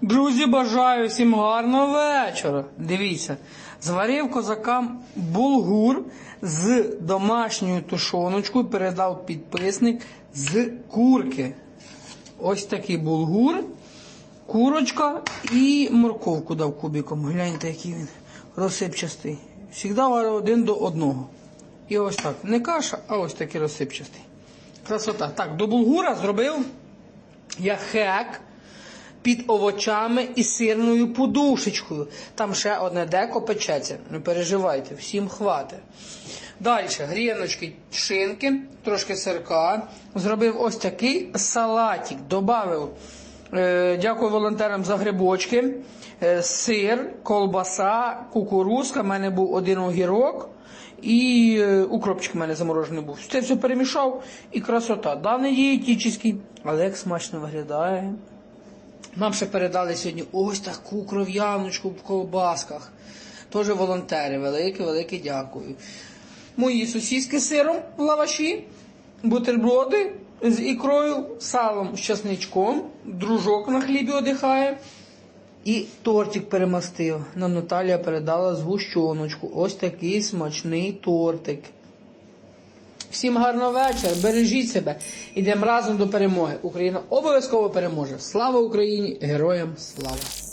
Друзі, бажаю всім гарного вечора. Дивіться, зварив козакам булгур з домашньою тушоночкою, передав підписник з курки. Ось такий булгур, курочка і морковку дав кубиком. Гляньте, який він розсипчастий. Всігда варю один до одного. І ось так. Не каша, а ось такий розсипчастий. Красота. Так, до булгура зробив я хек під овочами і сирною подушечкою. Там ще одне деко печеться. Не переживайте, всім хватить. Далі гріночки, шинки, трошки сирка. Зробив ось такий салатик. Добавив, е, дякую волонтерам за грибочки, е, сир, колбаса, кукурузка. У мене був один огірок. І е, укропчик у мене заморожений був. Це все перемішав і красота. Да, не дієтичний, але як смачно виглядає. Нам ще передали сьогодні ось таку кров'яночку в колбасках. Теж волонтери. Велике, велике дякую. Мої сусідські з сиром в лаваші, бутерброди з ікрою, салом з часничком, дружок на хлібі одихає. І тортик перемастив. Нам Наталія передала згущеночку. Ось такий смачний тортик. Всім гарного вечора, бережіть себе. Ідемо разом до перемоги. Україна обов'язково переможе. Слава Україні! Героям слава!